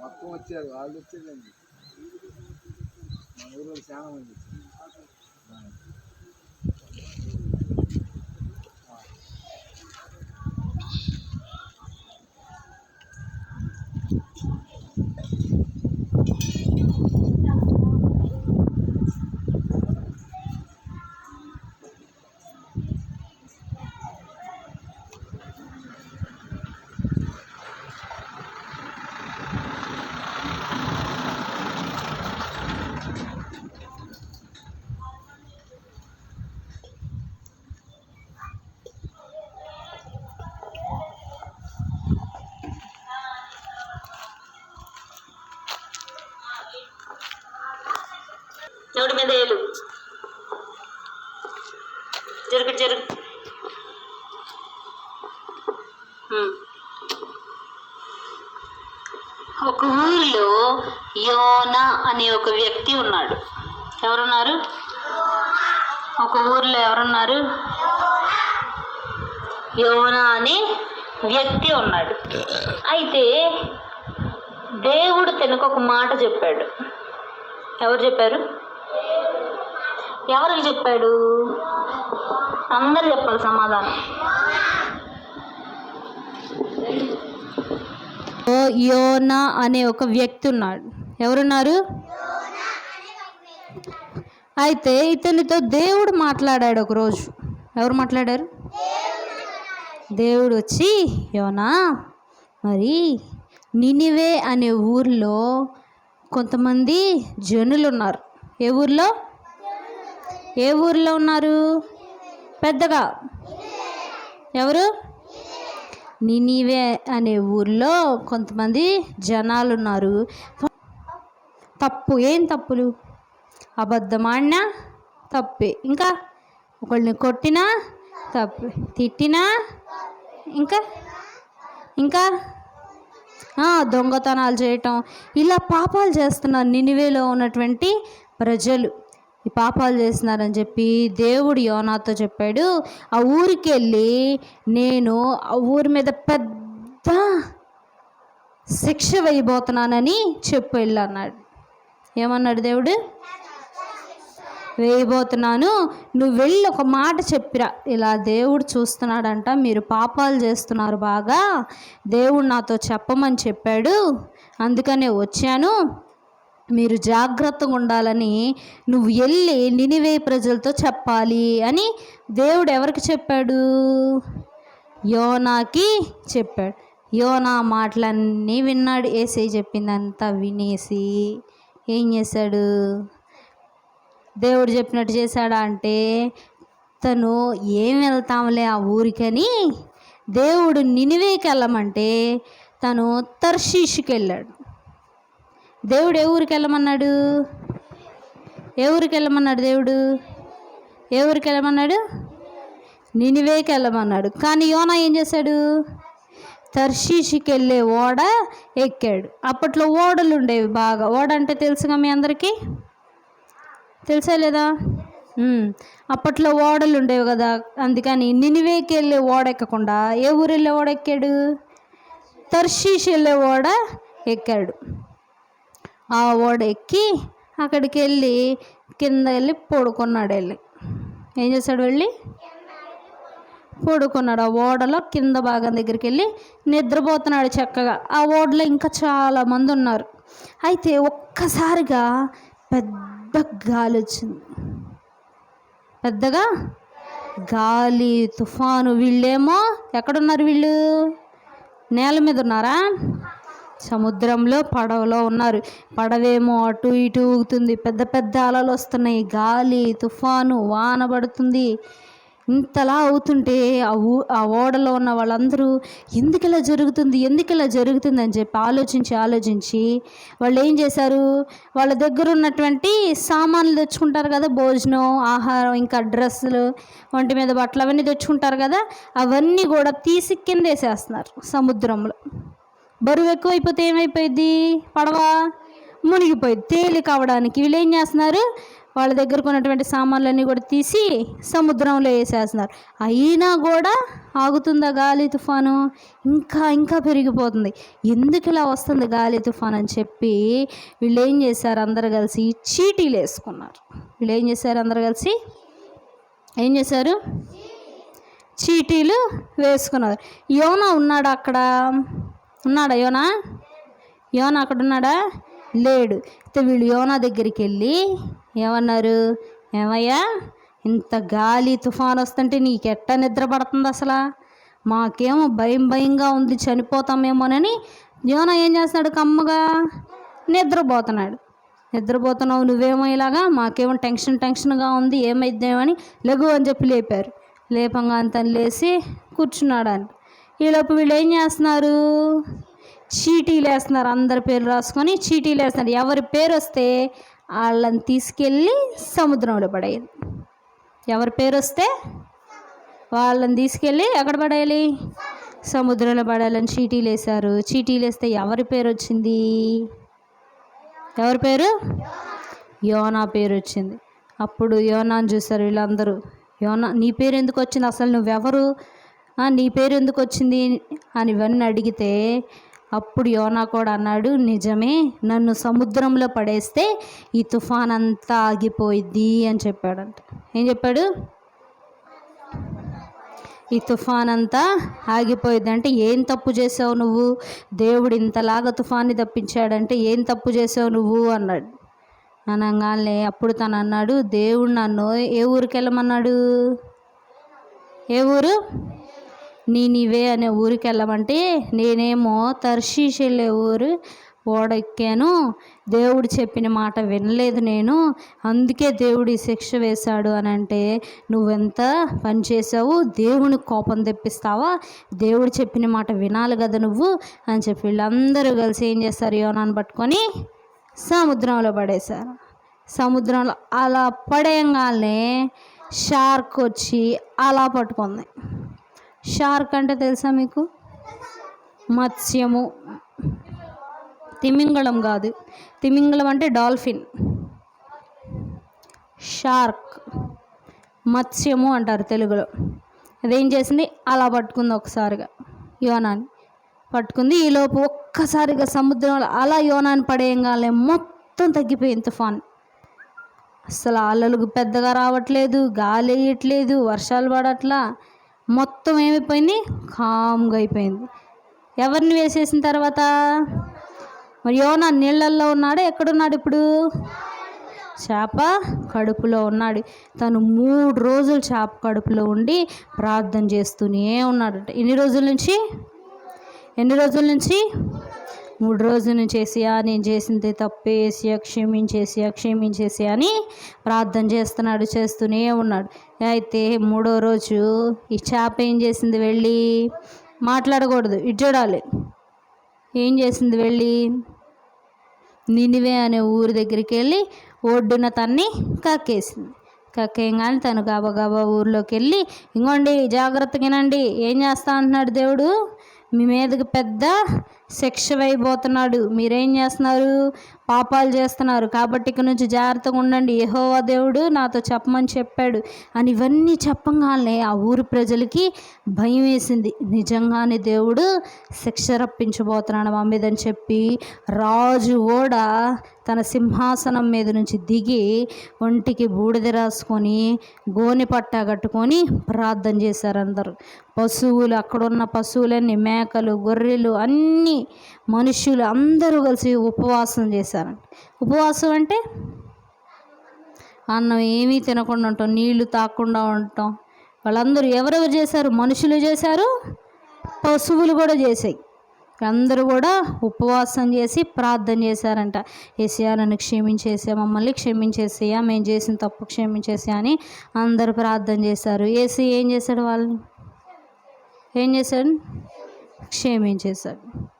మొత్తం వచ్చారు వాళ్ళు వచ్చేదండి మన ఊళ్ళో చాలా మంది నోటి మీద జరుగు. జరుగు ఒక ఊరిలో యోన అనే ఒక వ్యక్తి ఉన్నాడు. ఎవరున్నారు? ఒక ఊరిలో ఎవరున్నారు? యోన అనే వ్యక్తి ఉన్నాడు. అయితే దేవుడు తనకు ఒక మాట చెప్పాడు. ఎవరు చెప్పారు? ఎవరికి చెప్పాడు? అందరు చెప్పాలి సమాధానం. యోనా అనే ఒక వ్యక్తి ఉన్నాడు. ఎవరున్నారు? అయితే ఇతనితో దేవుడు మాట్లాడాడు ఒకరోజు. ఎవరు మాట్లాడారు? దేవుడు వచ్చి యోనా మరి నినివే అనే ఊర్లో కొంతమంది జనులు ఉన్నారు. ఏ ఊర్లో? ఏ ఊర్లో ఉన్నారు? పెద్దగా. ఎవరు? నినివే అనే ఊర్లో కొంతమంది జనాలు ఉన్నారు. తప్పు. ఏం తప్పులు? అబద్ధమాడినా తప్పే. ఇంకా ఒకళ్ళని కొట్టినా తప్పే. తిట్టినా ఇంకా? ఇంకా? దొంగతనాలు చేయటం. ఇలా పాపాలు చేస్తున్నారు నినివేలో ఉన్నటువంటి ప్రజలు. ఈ పాపాలు చేస్తున్నారని చెప్పి దేవుడు యోనాతో చెప్పాడు ఆ ఊరికి వెళ్ళి నేను ఆ ఊరి మీద పెద్ద శిక్ష వేయబోతున్నానని చెప్పు వెళ్ళి అన్నాడు ఏమన్నాడు దేవుడు? వేయబోతున్నాను నువ్వు వెళ్ళి ఒక మాట చెప్పిరా. ఇలా దేవుడు చూస్తున్నాడంట మీరు పాపాలు చేస్తున్నారు బాగా దేవుడు నాతో చెప్పమని చెప్పాడు అందుకనే వచ్చాను మీరు జాగ్రత్తగా ఉండాలని నువ్వు వెళ్ళి నినివే ప్రజలతో చెప్పాలి అని దేవుడు ఎవరికి చెప్పాడు? యోనాకి చెప్పాడు. యోనా మాటలన్నీ విన్నాడు. ఏసై చెప్పిందంతా వినేసి ఏం చేశాడు? దేవుడు చెప్పినట్టు చేశాడా అంటే తను ఏం వెళ్తాంలే ఆ ఊరికని దేవుడు నినివేకి వెళ్ళమంటే తను తర్షీష్కి వెళ్ళాడు. దేవుడు ఏ ఊరికి వెళ్ళమన్నాడు? ఏ ఊరికి వెళ్ళమన్నాడు దేవుడు? ఏ ఊరికి వెళ్ళమన్నాడు? నినివేకి వెళ్ళమన్నాడు. కానీ యోనా ఏం చేశాడు? తర్షీషికి వెళ్ళే ఓడ ఎక్కాడు. అప్పట్లో ఓడలు ఉండేవి బాగా. ఓడ అంటే తెలుసుగా మీ అందరికీ? తెలుసా లేదా? అప్పట్లో ఓడలు ఉండేవి కదా. అందుకని నినివేకి వెళ్ళే ఓడ ఎక్కకుండా ఏ ఊరు వెళ్ళే ఓడ ఎక్కాడు? తర్షీష్ వెళ్ళే ఓడ ఎక్కాడు. ఆ ఓడ ఎక్కి అక్కడికి వెళ్ళి కింద వెళ్ళి పడుకున్నాడు వెళ్ళి ఏం చేశాడు వెళ్ళి? పడుకున్నాడు. ఆ ఓడలో కింద భాగం దగ్గరికి వెళ్ళి నిద్రపోతున్నాడు చక్కగా. ఆ ఓడలో ఇంకా చాలా మంది ఉన్నారు. అయితే ఒక్కసారిగా పెద్ద గాలి వచ్చింది. పెద్దగా గాలి తుఫాను వీళ్ళేమో ఎక్కడున్నారు వీళ్ళు? నేల మీద ఉన్నారా? సముద్రంలో పడవలో ఉన్నారు. పడవేమో అటు ఇటు ఊగుతుంది. పెద్ద పెద్ద అలలు వస్తున్నాయి. గాలి తుఫాను వాన పడుతుంది. ఇంతలా అవుతుంటే ఆ ఊ ఆ ఓడలో ఉన్న వాళ్ళందరూ ఎందుకు ఇలా జరుగుతుంది? ఎందుకు ఇలా జరుగుతుంది? అని చెప్పి ఆలోచించి ఆలోచించి వాళ్ళు ఏం చేశారు? వాళ్ళ దగ్గర ఉన్నటువంటి సామాన్లు తెచ్చుకుంటారు కదా? భోజనం ఆహారం ఇంకా డ్రెస్సులు ఒంటి మీద బట్టలు అవన్నీ తెచ్చుకుంటారు కదా? అవన్నీ కూడా తీసి కింద వేసేస్తున్నారు సముద్రంలో. బరువు ఎక్కువైపోతే ఏమైపోయింది పడవ? మునిగిపోయింది తేలిక అవడానికి వీళ్ళు ఏం చేస్తున్నారు? వాళ్ళ దగ్గర ఉన్నటువంటి సామాన్లన్నీ కూడా తీసి సముద్రంలో వేసేస్తున్నారు. అయినా కూడా ఆగుతుందా గాలి తుఫాను? ఇంకా ఇంకా పెరిగిపోతుంది. ఎందుకు ఇలా వస్తుంది గాలి తుఫాన్ అని చెప్పి వీళ్ళు ఏం చేశారు? అందరు కలిసి చీటీలు వేసుకున్నారు. వీళ్ళు ఏం చేశారు? అందరు కలిసి ఏం చేశారు? చీటీలు వేసుకున్నారు. యోనా ఉన్నాడు అక్కడ? ఉన్నాడా యోనా? యోనా అక్కడ ఉన్నాడా లేడు. అయితే వీళ్ళు యోనా దగ్గరికి వెళ్ళి ఏమన్నారు? ఏమయ్యా ఇంత గాలి తుఫాన్ వస్తుంటే నీకెట్ట నిద్ర పడుతుంది అసలు? మాకేమో భయం భయంగా ఉంది చనిపోతామేమోనని యోనా ఏం చేస్తున్నాడు కమ్మగా? నిద్రపోతున్నాడు. నిద్రపోతున్నావు నువ్వేమో ఇలాగా మాకేమో టెన్షన్ టెన్షన్గా ఉంది ఏమైద్దామని లఘు అని చెప్పి లేపారు. లేపంగా అంత లేచి కూర్చున్నాడు అని ఈలోపు వీళ్ళు ఏం చేస్తున్నారు? చీటీలు వేస్తున్నారు. అందరి పేరు రాసుకొని చీటీలు వేస్తున్నారు. ఎవరి పేరు వస్తే వాళ్ళని తీసుకెళ్ళి సముద్రంలో పడేయాలి. ఎవరి పేరు వస్తే వాళ్ళని తీసుకెళ్ళి ఎక్కడ పడేయాలి? సముద్రంలో పడాలని చీటీలు వేశారు. చీటీలు వేస్తే ఎవరి పేరు వచ్చింది? ఎవరి పేరు? యోనా పేరు వచ్చింది. అప్పుడు యోనాని చూశారు వీళ్ళందరూ. యోనా నీ పేరు ఎందుకు వచ్చింది? అసలు నువ్వెవరు? నీ పేరు ఎందుకు వచ్చింది? అని ఇవన్నీ అడిగితే అప్పుడు యోనా కూడా అన్నాడు నిజమే నన్ను సముద్రంలో పడేస్తే ఈ తుఫాన్ అంతా ఆగిపోయిద్ది అని చెప్పాడంట. ఏం చెప్పాడు? ఈ తుఫాన్ అంతా ఆగిపోయింది అంటే ఏం తప్పు చేసావు నువ్వు? దేవుడు ఇంతలాగా తుఫాన్ని తప్పించాడంటే ఏం తప్పు చేసావు నువ్వు? అన్నాడు. అనగానే అప్పుడు తను అన్నాడు దేవుడు నన్ను ఏ ఊరికి వెళ్ళమన్నాడు ఏ ఊరు? నీనివే అనే ఊరికి వెళ్ళమంటే నేనేమో తర్షీష్ వెళ్ళే ఊరు ఓడెక్కాను. దేవుడు చెప్పిన మాట వినలేదు నేను. అందుకే దేవుడు ఈ శిక్ష వేశాడు అని అంటే నువ్వెంత పని చేసావు దేవుని కోపం తెప్పిస్తావా? దేవుడు చెప్పిన మాట వినాలి కదా నువ్వు? అని చెప్పి వీళ్ళందరూ కలిసి ఏం చేస్తారు? యోనాన్ని పట్టుకొని సముద్రంలో పడేశారు. సముద్రంలో అలా పడేయంగానే షార్క్ వచ్చి అలా పట్టుకుంది. షార్క్ అంటే తెలుసా మీకు? మత్స్యము. తిమింగళం కాదు. తిమింగళం అంటే డాల్ఫిన్. షార్క్. మత్స్యము అంటారు తెలుగులో. అదేం చేసింది? అలా పట్టుకుంది ఒకసారిగా. యోనాన్ని పట్టుకుంది. ఈలోపు ఒక్కసారిగా సముద్రంలో అలా యోనాన్ని పడేయంగానే మొత్తం తగ్గిపోయింది తుఫాన్. అసలు అలలు పెద్దగా రావట్లేదు గాలి వేయట్లేదు వర్షాలు పడట్లా. మొత్తం ఏమైపోయింది? కామ్గా అయిపోయింది. ఎవరిని వేసేసిన తర్వాత? మరి యోనా నీళ్ళల్లో ఉన్నాడు? ఎక్కడున్నాడు ఇప్పుడు? చేప కడుపులో ఉన్నాడు. తను మూడు రోజులు చేప కడుపులో ఉండి ప్రార్థన చేస్తూనే ఉన్నాడు. ఎన్ని రోజుల నుంచి? ఎన్ని రోజుల నుంచి? మూడు రోజుల నుంచి ఏసియా నేను చేసింది తప్పే ఏసియా క్షమించేసియా అని ప్రార్థన చేస్తున్నాడు చేస్తూనే ఉన్నాడు. అయితే మూడో రోజు ఈ చేప ఏం చేసింది వెళ్ళి? మాట్లాడకూడదు ఇటు చూడాలి ఏం చేసింది వెళ్ళి? నినివే అనే ఊరి దగ్గరికి వెళ్ళి ఒడ్డున తన్ని కక్కేసింది. కక్కేయంగానే తను గబగబా ఊర్లోకి వెళ్ళి ఇంకోండి జాగ్రత్తగానండి ఏం చేస్తా అంటున్నాడు దేవుడు? మీ మీదకి పెద్ద శిక్ష వేయబోతున్నాడు. మీరేం చేస్తున్నారు? పాపాలు చేస్తున్నారు. కాబట్టి ఇక నుంచి జాగ్రత్తగా ఉండండి. యహోవా దేవుడు నాతో చెప్పమని చెప్పాడు. అని ఇవన్నీ చెప్పంగానే ఆ ఊరు ప్రజలకి భయం వేసింది. నిజంగానే దేవుడు శిక్ష రప్పించబోతున్నాడు మా మీదని చెప్పి రాజు కూడా తన సింహాసనం మీద నుంచి దిగి ఒంటికి బూడిద రాసుకొని గోని పట్టా కట్టుకొని ప్రార్థన చేశారు అందరూ. పశువులు అక్కడున్న పశువులన్నీ మేకలు గొర్రెలు అన్నీ మనుషులు అందరూ కలిసి ఉపవాసం చేశారు. చేశారంట ఉపవాసం అంటే అన్నం ఏమీ తినకుండా ఉంటాం నీళ్ళు తాకుండా ఉంటాం. వాళ్ళందరూ ఎవరెవరు చేశారు? మనుషులు చేశారు పశువులు కూడా చేసాయి అందరూ కూడా ఉపవాసం చేసి ప్రార్థన చేశారంట. ఏసయా నన్ను క్షమించేసా మమ్మల్ని క్షమించేసేయా మేము చేసిన తప్పు క్షమించేసా అని అందరూ ప్రార్థన చేశారు. ఏసీ ఏం చేశాడు వాళ్ళని? ఏం చేశాడు? క్షమించేశాడు.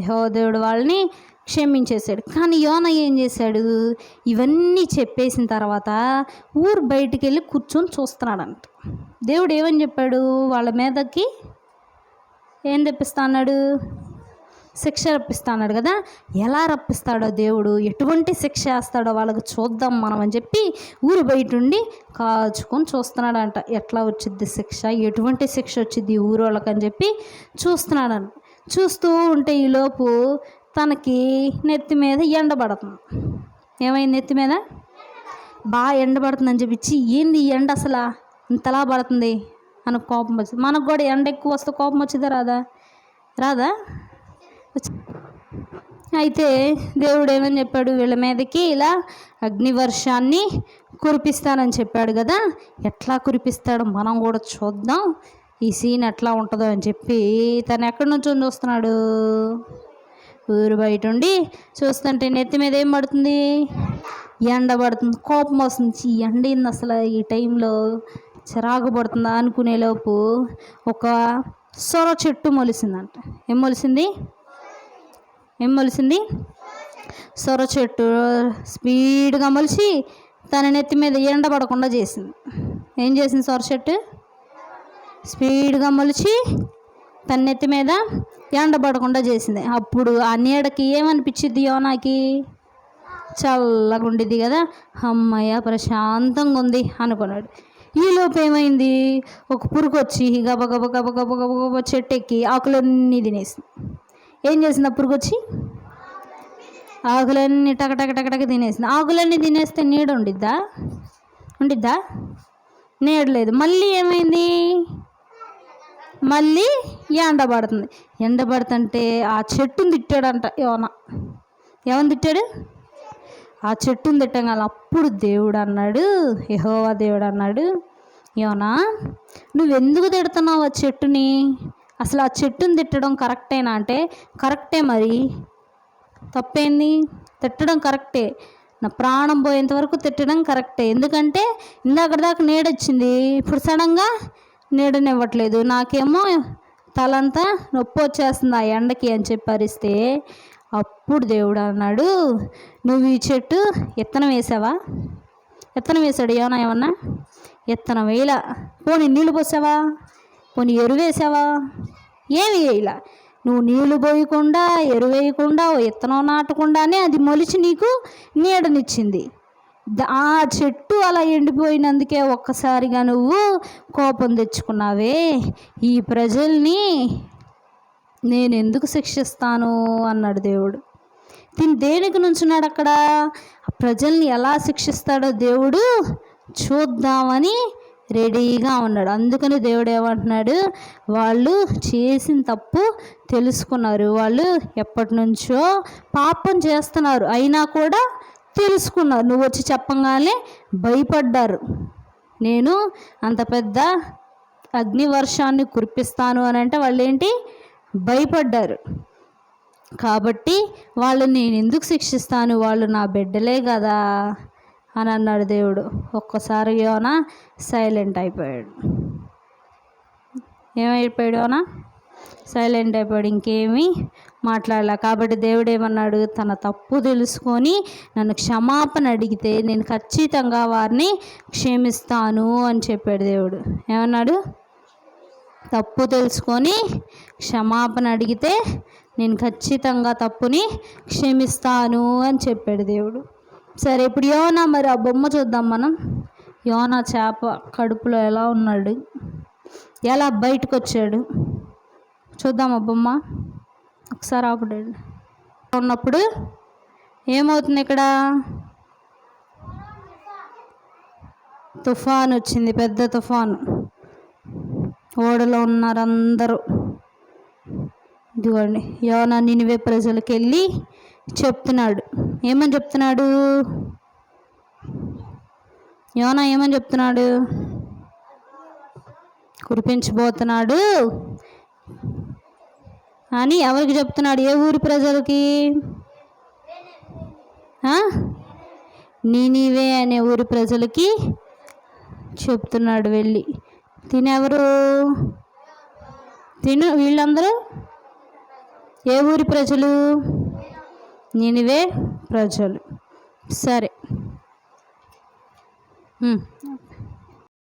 యహోదేవుడు వాళ్ళని క్షమించేశాడు. కానీ యోన ఏం చేశాడు? ఇవన్నీ చెప్పేసిన తర్వాత ఊరు బయటికి వెళ్ళి కూర్చొని చూస్తున్నాడంట. దేవుడు ఏమని చెప్పాడు? వాళ్ళ మీదకి ఏం తెప్పిస్తా అన్నాడు? శిక్ష రప్పిస్తాడు కదా? ఎలా రప్పిస్తాడో దేవుడు? ఎటువంటి శిక్ష వేస్తాడో వాళ్ళకి చూద్దాం మనం అని చెప్పి ఊరు బయట ఉండి కాచుకొని చూస్తున్నాడంట. ఎట్లా వచ్చింది శిక్ష? ఎటువంటి శిక్ష వచ్చింది ఊరోళ్ళకని ఊరు వాళ్ళకని చెప్పి చూస్తున్నాడంట. చూస్తూ ఉంటే ఈలోపు తనకి నెత్తి మీద ఎండబడుతుంది ఏమైంది నెత్తి మీద? బాగా ఎండబడుతుందని చెప్పించి ఏంది ఎండ అసలు? ఇంతలా పడుతుంది? అని కోపం వచ్చింది మనకు కూడా ఎండ ఎక్కువ వస్తే కోపం వచ్చిందా రాదా? రాదా? అయితే దేవుడు ఏమని చెప్పాడు? వీళ్ళ మీదకి ఇలా అగ్నివర్షాన్ని కురిపిస్తానని చెప్పాడు కదా. ఎట్లా కురిపిస్తాడో? మనం కూడా చూద్దాం. ఈ సీన్ ఎట్లా ఉంటుందో అని చెప్పి తను ఎక్కడి నుంచి చూస్తున్నాడు. ఊరు బయట ఉండి చూస్తుంటే నెత్తి మీద ఏం పడుతుంది? ఎండ పడుతుంది. కోపం వస్తుంది. ఈ ఎండ అసలు ఈ టైంలో? చిరాకు పడుతుందా అనుకునేలోపు ఒక సొర చెట్టు మొలిసిందంట. ఏం మొలిసింది? ఏం మొలిసింది? సొర చెట్టు స్పీడ్గా మొలిచి తన నెత్తి మీద ఎండ పడకుండా చేసింది. ఏం చేసింది సొర చెట్టు? స్పీడ్గా మొలిచి తన నెత్తి మీద ఎండబడకుండా చేసింది. అప్పుడు ఆ నీడకి ఏమనిపించింది యోనాకి? చల్లగా ఉండిద్ది కదా. అమ్మయ్య ప్రశాంతంగా ఉంది అనుకున్నాడు. ఈలోపు ఏమైంది? ఒక పురుగు వచ్చి గబ గబ గబ గబ గబ గబ చెట్టు ఎక్కి ఆకులన్నీ తినేసింది. ఏం చేసింది ఆ పురుగు వచ్చి? ఆకులన్నీ టక టక టక టక తినేసింది. ఆకులన్నీ తినేస్తే నీడ ఉండిద్దా? ఉండిద్దా? నీడ లేదు. మళ్ళీ ఏమైంది? మళ్ళీ ఎండ పడుతుంది ఎండ పడుతుంటే ఆ చెట్టుని తిట్టాడంట యోన. ఏమని తిట్టాడు? ఆ చెట్టుని తిట్టగల అప్పుడు దేవుడు అన్నాడు యహోవా దేవుడు అన్నాడు యోనా నువ్వెందుకు తిడుతున్నావు ఆ చెట్టుని? అసలు ఆ చెట్టుని తిట్టడం కరెక్టేనా అంటే కరెక్టే మరి. తప్పేంది? తిట్టడం కరెక్టే. నా ప్రాణం పోయేంత వరకు తిట్టడం కరెక్టే. ఎందుకంటే ఇందాక దాకా నీడొచ్చింది. ఇప్పుడు సడన్గా నీడనివ్వట్లేదు. నాకేమో తలంతా నొప్పి వచ్చేస్తుంది ఆ ఎండకి అని చెప్పి అరిస్తే అప్పుడు దేవుడు అన్నాడు నువ్వు ఈ చెట్టు ఎత్తనం వేసావా? ఎత్తనం వేసాడు ఏమన్నా ఏమన్నా? ఎత్తనం వేయలా. పోనీ నీళ్ళు పోసావా? పోనీ ఎరువు వేసావా? ఏమి వేయలా. నువ్వు నీళ్ళు పోయకుండా ఎరువు వేయకుండా ఇత్తనం నాటకుండానే అది మొలిచి నీకు నీడనిచ్చింది. ఆ చెట్టు అలా ఎండిపోయినందుకే ఒక్కసారిగా నువ్వు కోపం తెచ్చుకున్నావే. ఈ ప్రజల్ని నేను ఎందుకు శిక్షిస్తాను? అన్నాడు దేవుడు. దీని దేనికి నుంచున్నాడు అక్కడ? ప్రజల్ని ఎలా శిక్షిస్తాడో దేవుడు చూద్దామని రెడీగా ఉన్నాడు. అందుకని దేవుడు ఏమంటున్నాడు? వాళ్ళు చేసిన తప్పు తెలుసుకున్నారు. వాళ్ళు ఎప్పటి నుంచో పాపం చేస్తున్నారు. అయినా కూడా తెలుసుకున్నారు. నువ్వు వచ్చి చెప్పగానే భయపడ్డారు. నేను అంత పెద్ద అగ్నివర్షాన్ని కురిపిస్తాను అని అంటే వాళ్ళు ఏంటి భయపడ్డారు. కాబట్టి వాళ్ళని నేను ఎందుకు శిక్షిస్తాను? వాళ్ళు నా బిడ్డలే కదా అని అన్నాడు దేవుడు. ఒక్కసారి యోన సైలెంట్ అయిపోయాడు. ఏమైపోయాడు యోనా? సైలెంట్ అయిపోయాడు. ఇంకేమీ మాట్లాడాల. కాబట్టి దేవుడు ఏమన్నాడు తన తప్పు తెలుసుకొని నన్ను క్షమాపణ అడిగితే నేను ఖచ్చితంగా వారిని క్షమిస్తాను అని చెప్పాడు దేవుడు. ఏమన్నాడు? తప్పు తెలుసుకొని క్షమాపణ అడిగితే నేను ఖచ్చితంగా తప్పుని క్షమిస్తాను అని చెప్పాడు దేవుడు. సరే ఇప్పుడు యోనా మరి ఆ బొమ్మ చూద్దాం మనం. యోనా చేప కడుపులో ఎలా ఉన్నాడు? ఎలా బయటకు వచ్చాడు చూద్దాం ఆ బొమ్మ? ఒకసారి ఆపడండి. ఉన్నప్పుడు ఏమవుతుంది ఇక్కడ? తుఫాన్ వచ్చింది పెద్ద తుఫాను. ఓడలో ఉన్నారందరూ. ఇదిగోండి యోనా నినివే ప్రజలకు వెళ్ళి చెప్తున్నాడు. ఏమని చెప్తున్నాడు? యోనా ఏమని చెప్తున్నాడు? కురిపించబోతున్నాడు. అని ఎవరికి చెప్తున్నాడు? ఏ ఊరి ప్రజలకి? నీనివే అనే ఊరి ప్రజలకి చెప్తున్నాడు వెళ్ళి. తినెవరు? తిను వీళ్ళందరూ? ఏ ఊరి ప్రజలు? నేనివే ప్రజలు. సరే.